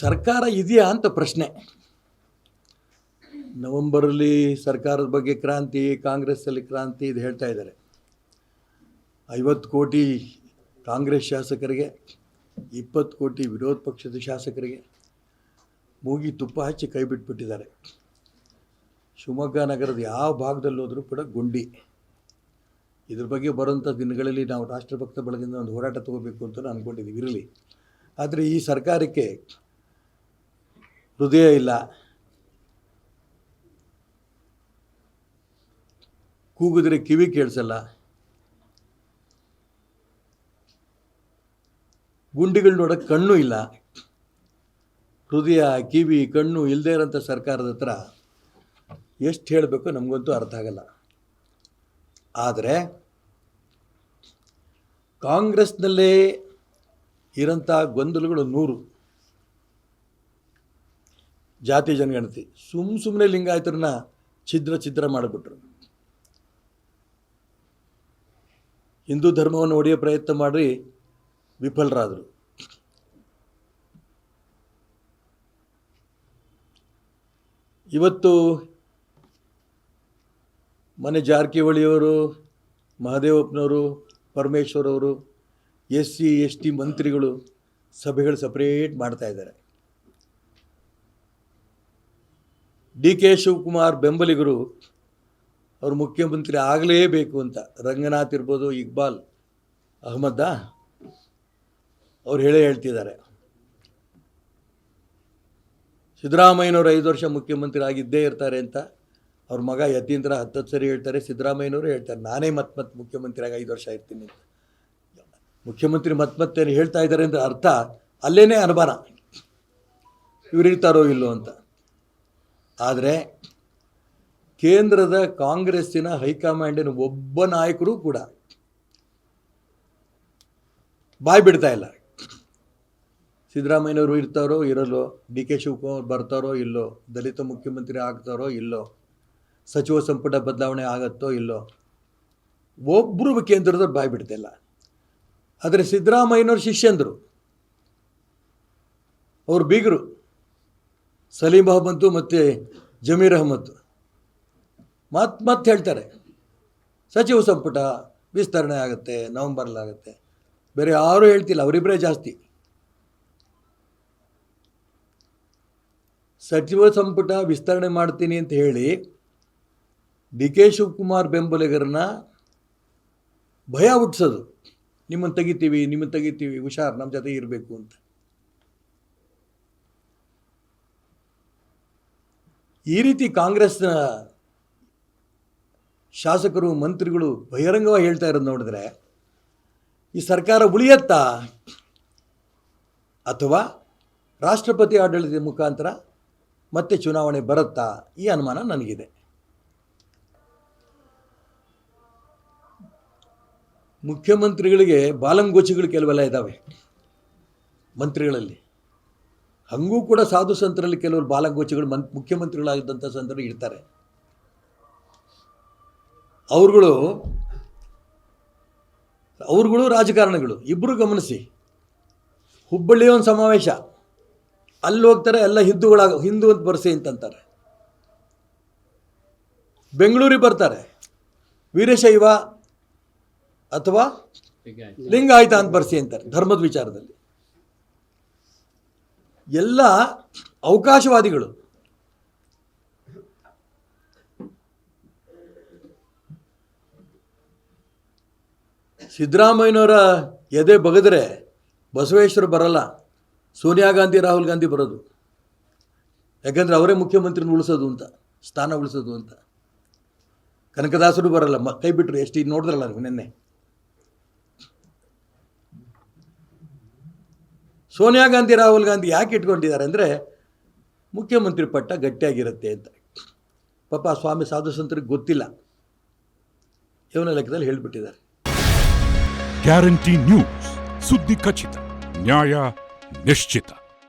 ಸರ್ಕಾರ ಇದೆಯಾ ಅಂತ ಪ್ರಶ್ನೆ. ನವೆಂಬರಲ್ಲಿ ಸರ್ಕಾರದ ಬಗ್ಗೆ ಕ್ರಾಂತಿ, ಕಾಂಗ್ರೆಸ್ಸಲ್ಲಿ ಕ್ರಾಂತಿ ಇದು ಹೇಳ್ತಾ ಇದ್ದಾರೆ. ಐವತ್ತು ಕೋಟಿ ಕಾಂಗ್ರೆಸ್ ಶಾಸಕರಿಗೆ, ಇಪ್ಪತ್ತು ಕೋಟಿ ವಿರೋಧ ಪಕ್ಷದ ಶಾಸಕರಿಗೆ ಮೂಗಿ ತುಪ್ಪ ಹಚ್ಚಿ ಕೈ ಬಿಟ್ಬಿಟ್ಟಿದ್ದಾರೆ. ಶಿವಮೊಗ್ಗ ನಗರದ ಯಾವ ಭಾಗದಲ್ಲಿ ಹೋದರೂ ಕೂಡ ಗುಂಡಿ. ಇದ್ರ ಬಗ್ಗೆ ಬರುವಂಥ ದಿನಗಳಲ್ಲಿ ನಾವು ರಾಷ್ಟ್ರಭಕ್ತ ಬಳಗದಿಂದ ಒಂದು ಹೋರಾಟ ತಗೋಬೇಕು ಅಂತ ಅಂದ್ಕೊಂಡಿದ್ದೀವಿ ಇರಲಿ. ಆದರೆ ಈ ಸರ್ಕಾರಕ್ಕೆ ಹೃದಯ ಇಲ್ಲ. ಕೂಗಿದ್ರೆ ಕಿವಿ ಕೇಳಿಸಲ್ಲ. ಗುಂಡಿಗಳು ನೋಡೋಕ್ಕೆ ಕಣ್ಣು ಇಲ್ಲ. ಹೃದಯ, ಕಿವಿ, ಕಣ್ಣು ಇಲ್ಲದೇ ಇರೋಂಥ ಸರ್ಕಾರದ ಹತ್ರ ಎಷ್ಟು ಹೇಳಬೇಕು ನಮಗಂತೂ ಅರ್ಥ ಆಗಲ್ಲ. ಆದರೆ ಕಾಂಗ್ರೆಸ್ನಲ್ಲೇ ಇರೋಂಥ ಗೊಂದಲಗಳು ನೂರು. ಜಾತಿ ಜನಗಣತಿ. ಸುಮ್ಮ ಸುಮ್ಮನೆ ಲಿಂಗಾಯತರನ್ನ ಛಿದ್ರ ಛಿದ್ರ ಮಾಡಿಬಿಟ್ರು. ಹಿಂದೂ ಧರ್ಮವನ್ನು ಒಡೆಯೋ ಪ್ರಯತ್ನ ಮಾಡಿ ವಿಫಲರಾದರು. ಇವತ್ತು ಮನೆ ಜಾರಕಿಹೊಳಿಯವರು, ಮಹದೇವಪ್ಪನವರು, ಪರಮೇಶ್ವರವರು ಎಸ್ ಸಿ ಎಸ್ ಟಿ ಮಂತ್ರಿಗಳು ಸಭೆಗಳು ಸಪ್ರೇಟ್ ಮಾಡ್ತಾ ಇದ್ದಾರೆ ಡಿ ಕೆ ಶಿವಕುಮಾರ್ ಬೆಂಬಲಿಗರು ಅವರು ಮುಖ್ಯಮಂತ್ರಿ ಆಗಲೇಬೇಕು ಅಂತ. ರಂಗನಾಥ್ ಇರ್ಬೋದು, ಇಕ್ಬಾಲ್ ಅಹಮದ ಅವ್ರು ಹೇಳೇ ಹೇಳ್ತಿದ್ದಾರೆ. ಸಿದ್ದರಾಮಯ್ಯನವರು ಐದು ವರ್ಷ ಮುಖ್ಯಮಂತ್ರಿ ಆಗಿದ್ದೇ ಇರ್ತಾರೆ ಅಂತ ಅವ್ರ ಮಗ ಯತೀಂದ್ರ ಹತ್ತತ್ತು ಸರಿ ಹೇಳ್ತಾರೆ, ಸಿದ್ದರಾಮಯ್ಯನವರು ಹೇಳ್ತಾರೆ. ನಾನೇ ಮತ್ತೆ ಮತ್ತೆ ಮುಖ್ಯಮಂತ್ರಿ ಆಗಿ ಐದು ವರ್ಷ ಇರ್ತೀನಿ ಅಂತ. ಮುಖ್ಯಮಂತ್ರಿ ಮತ್ತೆ ಮತ್ತೆ ಹೇಳ್ತಾ ಇದ್ದಾರೆ ಅಂದರೆ ಅರ್ಥ ಅಲ್ಲೇನೇ ಅನುಮಾನ. ಇವ್ರು ಇರ್ತಾರೋ ಇಲ್ಲೋ ಅಂತ. ಆದರೆ ಕೇಂದ್ರದ ಕಾಂಗ್ರೆಸ್ಸಿನ ಹೈಕಮಾಂಡಿನ ಒಬ್ಬ ನಾಯಕರು ಕೂಡ ಬಾಯ್ ಬಿಡ್ತಾ ಇಲ್ಲ. ಸಿದ್ದರಾಮಯ್ಯನವರು ಇರ್ತಾರೋ, ಇರಲ್ಲೋ, ಡಿ ಕೆ ಶಿವಕುಮಾರ್ ಬರ್ತಾರೋ, ಇಲ್ಲೋ, ದಲಿತ ಮುಖ್ಯಮಂತ್ರಿ ಆಗ್ತಾರೋ, ಇಲ್ಲೋ, ಸಚಿವ ಸಂಪುಟ ಬದಲಾವಣೆ ಆಗತ್ತೋ, ಇಲ್ಲೋ ಒಬ್ಬರು ಕೇಂದ್ರದವ್ರು ಬಾಯ್ ಬಿಡ್ತಿಲ್ಲ ಆದರೆ ಸಿದ್ದರಾಮಯ್ಯನವ್ರ ಶಿಷ್ಯಂದರು. ಅವ್ರು ಬೀಗರು. ಸಲೀಂ ಅಹಮದ್ದು ಮತ್ತು ಜಮೀರ್ ಅಹಮದ್. ಮತ್ತೆ ಮತ್ತೆ ಹೇಳ್ತಾರೆ. ಸಚಿವ ಸಂಪುಟ ವಿಸ್ತರಣೆ ಆಗುತ್ತೆ ನವಂಬರ್ಲಾಗುತ್ತೆ ಬೇರೆ ಯಾರೂ ಹೇಳ್ತಿಲ್ಲ ಅವರಿಬ್ಬರೇ ಜಾಸ್ತಿ. ಸಚಿವ ಸಂಪುಟ ವಿಸ್ತರಣೆ ಮಾಡ್ತೀನಿ ಅಂತ ಹೇಳಿ ಡಿ ಕೆ ಶಿವಕುಮಾರ್ ಬೆಂಬಲಿಗರನ್ನ ಭಯ ಹುಟ್ಟಿಸೋದು ನಿಮ್ಮನ್ನು ತೆಗಿತೀವಿ ನಿಮ್ಮನ್ನು ತೆಗಿತೀವಿ, ಹುಷಾರ್ ನಮ್ಮ ಜೊತೆ ಇರಬೇಕು ಅಂತ. ಈ ರೀತಿ ಕಾಂಗ್ರೆಸ್ನ ಶಾಸಕರು, ಮಂತ್ರಿಗಳು ಬಹಿರಂಗವಾಗಿ ಹೇಳ್ತಾ ಇರೋದು ನೋಡಿದ್ರೆ, ಈ ಸರ್ಕಾರ ಉಳಿಯತ್ತಾ? ಅಥವಾ ರಾಷ್ಟ್ರಪತಿ ಆಡಳಿತದ ಮುಖಾಂತರ ಮತ್ತೆ ಚುನಾವಣೆ ಬರುತ್ತಾ? ಈ ಅನುಮಾನ ನನಗಿದೆ. ಮುಖ್ಯಮಂತ್ರಿಗಳಿಗೆ ಬಾಲಂಗೋಚಿಗಳು ಕೆಲವೆಲ್ಲ ಇದ್ದಾವೆ ಮಂತ್ರಿಗಳಲ್ಲಿ. ಹಂಗೂ ಕೂಡ ಸಾಧು ಸಂತರಲ್ಲಿ ಕೆಲವರು ಬಾಲಗೋಚಿಗಳು ಮನ್ ಮುಖ್ಯಮಂತ್ರಿಗಳಾಗಿದ್ದಂಥ ಸಂತರು ಇರ್ತಾರೆ. ಅವ್ರುಗಳು ಅವ್ರುಗಳು ರಾಜಕಾರಣಿಗಳು ಇಬ್ಬರು ಗಮನಿಸಿ. ಹುಬ್ಬಳ್ಳಿಯ ಒಂದು ಸಮಾವೇಶ. ಅಲ್ಲಿ ಹೋಗ್ತಾರೆ ಎಲ್ಲ ಹಿಂದೂಗಳಾಗ ಹಿಂದೂ ಅಂತ ಬರ್ಸಿ ಅಂತಂತಾರೆ. ಬೆಂಗಳೂರಿಗೆ ಬರ್ತಾರೆ. ವೀರಶೈವ ಅಥವಾ ಲಿಂಗಾಯತ ಅಂತ ಬರ್ಸಿ ಅಂತಾರೆ ಧರ್ಮದ ವಿಚಾರದಲ್ಲಿ. ಎಲ್ಲ ಅವಕಾಶವಾದಿಗಳು. ಸಿದ್ದರಾಮಯ್ಯನವರ ಎದೆ ಬಗೆದ್ರೆ ಬಸವೇಶ್ವರ ಬರಲ್ಲ, ಸೋನಿಯಾ ಗಾಂಧಿ, ರಾಹುಲ್ ಗಾಂಧಿ ಬರೋದು. ಯಾಕಂದರೆ ಅವರೇ ಮುಖ್ಯಮಂತ್ರಿನ ಉಳಿಸೋದು ಅಂತ, ಸ್ಥಾನ ಉಳಿಸೋದು ಅಂತ. ಕನಕದಾಸರು ಬರಲ್ಲ, ಮ ಕೈ ಬಿಟ್ಟರು ಎಷ್ಟು ನೋಡಿದ್ರಲ್ಲ ನಿನ್ನೆ? ಸೋನಿಯಾ ಗಾಂಧಿ, ರಾಹುಲ್ ಗಾಂಧಿ ಯಾಕೆ ಇಟ್ಕೊಂಡಿದ್ದಾರೆ ಅಂದರೆ ಮುಖ್ಯಮಂತ್ರಿ ಪಟ್ಟ ಗಟ್ಟಿಯಾಗಿರುತ್ತೆ ಅಂತ. ಪಾಪ ಸ್ವಾಮಿ ಸಾಧು ಸಂತರಿಗೆ ಗೊತ್ತಿಲ್ಲ. ಇವನ ಲೆಕ್ಕದಲ್ಲಿ ಹೇಳಿಬಿಟ್ಟಿದ್ದಾರೆ. ಗ್ಯಾರಂಟಿ ನ್ಯೂಸ್ ಸುದ್ದಿ ಖಚಿತ, ನ್ಯಾಯ ನಿಶ್ಚಿತ.